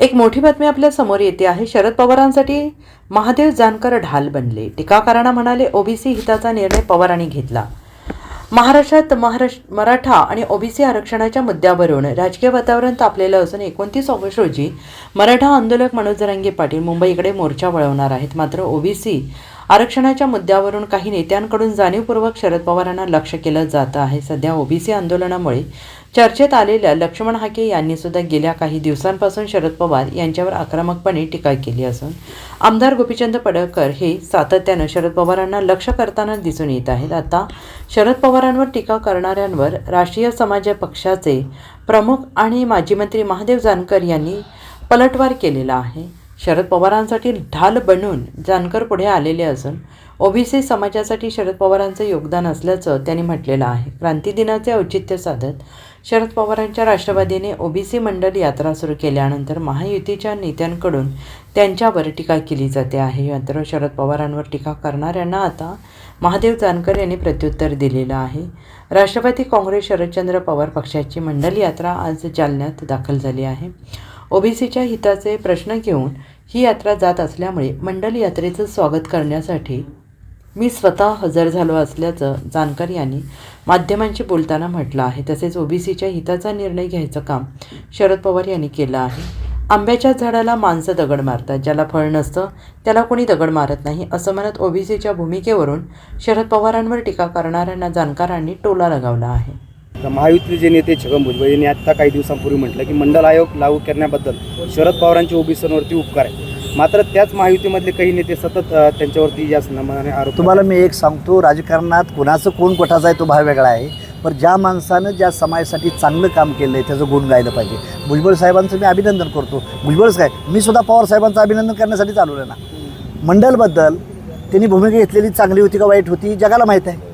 एक मोठी बातमी आपल्यासमोर येते आहे. शरद पवारांसाठी महादेव जानकर ढाल बनले. टीकाकारांना म्हणाले ओबीसी हिताचा निर्णय पवारांनी घेतला. महाराष्ट्रात महाराष्ट्र मराठा आणि ओबीसी आरक्षणाच्या मुद्द्यावरून राजकीय वातावरण तापलेलं असून एकोणतीस ऑगस्ट रोजी मराठा आंदोलक मनोज जरांगे पाटील मुंबईकडे मोर्चा वळवणार आहेत. मात्र ओबीसी आरक्षणाच्या मुद्द्यावरून काही नेत्यांकडून जाणीवपूर्वक शरद पवारांना लक्ष केलं जातं आहे. सध्या ओबीसी आंदोलनामुळे चर्चेत आलेल्या लक्ष्मण हाके यांनी सुद्धा गेल्या काही दिवसांपासून शरद पवार यांच्यावर आक्रमकपणे टीका केली असून आमदार गोपीचंद पडळकर हे सातत्यानं शरद पवारांना लक्ष करताना दिसून येत आहेत. आता शरद पवारांवर टीका करणाऱ्यांवर राष्ट्रीय समाज पक्षाचे प्रमुख आणि माजी मंत्री महादेव जानकर यांनी पलटवार केलेला आहे. शरद पवारांसाठी ढाल बनून जानकर पुढे आलेले असून ओबीसी समाजासाठी शरद पवारांचं योगदान असल्याचं त्यांनी म्हटलेलं आहे. क्रांती दिनाचे औचित्य साधत शरद पवारांच्या राष्ट्रवादीने ओबीसी मंडल यात्रा सुरू केल्यानंतर महायुतीच्या नेत्यांकडून त्यांच्यावर टीका केली जाते आहे. मात्र शरद पवारांवर टीका करणाऱ्यांना आता महादेव जानकर यांनी प्रत्युत्तर दिलेलं आहे. राष्ट्रवादी काँग्रेस शरदचंद्र पवार पक्षाची मंडल यात्रा आज जालन्यात दाखल झाली आहे. ओबीसीच्या हिताचे प्रश्न घेऊन ही यात्रा जात असल्यामुळे मंडल यात्रेचं स्वागत करण्यासाठी मी स्वतः हजर झालो असल्याचं जानकर यांनी माध्यमांशी बोलताना म्हटलं आहे. तसेच ओबीसीच्या हिताचा निर्णय घ्यायचं काम शरद पवार यांनी केलं आहे. आंब्याच्या झाडाला माणसं दगड मारतात. ज्याला फळ नसतं त्याला कोणी दगड मारत नाही असं म्हणत ओबीसीच्या भूमिकेवरून शरद पवारांवर टीका करणाऱ्यांना जाणकारांनी टोला लगावला आहे. महायुतीचे जे नेते छगन भुजबळ यांनी आत्ता काही दिवसांपूर्वी म्हटलं की मंडल आयोग लागू करण्याबद्दल शरद पवारांचे ओबीसीवरती उपकार आहे. मात्र त्याच महायुतीमधले काही नेते सतत त्यांच्यावरती या संदर्भाने आरोप तुम्हाला मी एक सांगतो राजकारणात कुणाचं कोण कोठाचा आहे तो भाग वेगळा आहे. पण ज्या माणसानं ज्या समाजासाठी चांगलं काम केलं आहे त्याचं गुण गायलं पाहिजे. भुजबळ साहेबांचं मी अभिनंदन करतो. भुजबळच काय मी सुद्धा पवार साहेबांचं अभिनंदन करण्यासाठी चालू आहे ना. मंडलबद्दल त्यांनी भूमिका घेतलेली चांगली होती का वाईट होती जगाला माहीत आहे.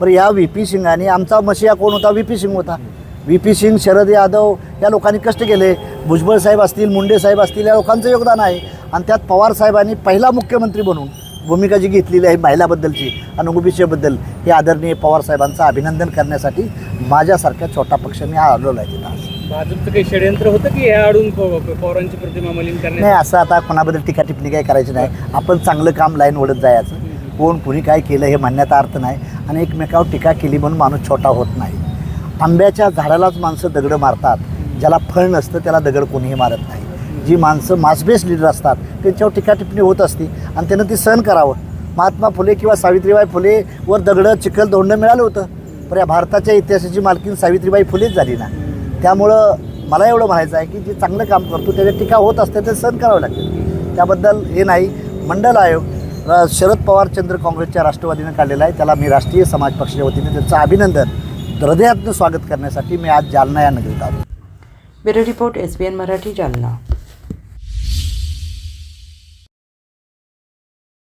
बरं या व्ही पी सिंगाने आमचा मशिया कोण होता? व्ही पी सिंग होता. व्ही पी सिंग शरद यादव या लोकांनी कष्ट केले. भुजबळ साहेब असतील मुंडे साहेब असतील या लोकांचं योगदान आहे. आणि त्यात पवार साहेबांनी पहिला मुख्यमंत्री बनून भूमिका जी घेतलेली आहे महिलाबद्दलची आणि ओबीसीबद्दल हे आदरणीय पवार साहेबांचं अभिनंदन करण्यासाठी माझ्यासारख्या छोटा पक्ष मी आलेलो आहे तिथं भाजपचं काही षडयंत्र होतं की अडून पवारांची प्रतिमा मलिन नाही असं आता कोणाबद्दल टीका टिप्पणी काही करायची नाही. आपण चांगलं काम लाईन ओढत जायचं. कोण कुणी काय केलं हे म्हणण्याचा अर्थ नाही. आणि एकमेकावर टीका केली म्हणून माणूस छोटा होत नाही. आंब्याच्या झाडालाच माणसं दगडं मारतात. ज्याला फळ नसतं त्याला दगड कोणीही मारत नाही. जी माणसं मासबेस लिडर असतात त्यांच्यावर टीका टिप्पणी होत असते आणि त्यानं ती सहन करावं. महात्मा फुले किंवा सावित्रीबाई फुले वर दगडं चिखल दोंड मिळालं होतं. पण या भारताच्या इतिहासाची मालकीन सावित्रीबाई फुलेच झाली ना. त्यामुळं मला एवढं म्हणायचं आहे की जे चांगलं काम करतो त्याच्या टीका होत असते ते सहन करावं लागते. त्याबद्दल हे नाही. मंडल आयोग शरद पवार चंद्र काँग्रेसच्या राष्ट्रवादीनं काढलेला आहे. त्याला मी राष्ट्रीय समाज पक्षाच्या वतीने त्यांचं अभिनंदन हृदयातनं स्वागत करण्यासाठी मी आज जालना या नगरीत आलो. Bureau report S B N Marathi Jalna.